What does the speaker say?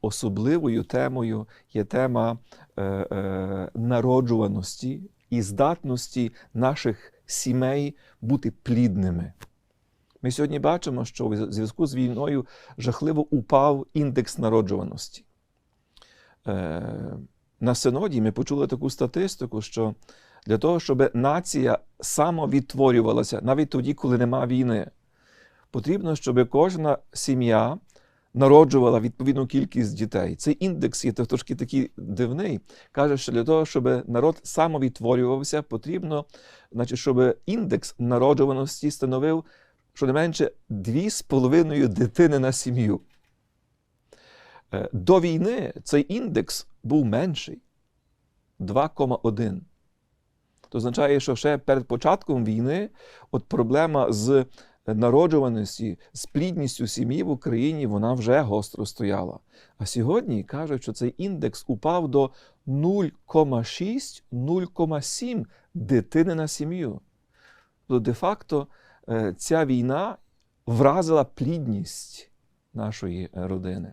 особливою темою є тема е, е, народжуваності і здатності наших сімей бути плідними. Ми сьогодні бачимо, що в зв'язку з війною жахливо упав індекс народжуваності. Е, на синоді ми почули таку статистику, що для того, щоб нація самовідтворювалася навіть тоді, коли нема війни, потрібно, щоб кожна сім'я народжувала відповідну кількість дітей. Цей індекс є трошки такий дивний. Каже, що для того, щоб народ самовідтворювався, потрібно, значить, щоб індекс народжуваності становив щонайменше 2,5 дитини на сім'ю. Е, До війни цей індекс був менший 2,1. Це означає, що ще перед початком війни от проблема з народжуваності, з плідністю сім'ї в Україні вона вже гостро стояла. А сьогодні кажуть, що цей індекс упав до 0,6-0,7 дитини на сім'ю. То де-факто е, ця війна вразила плідність нашої родини.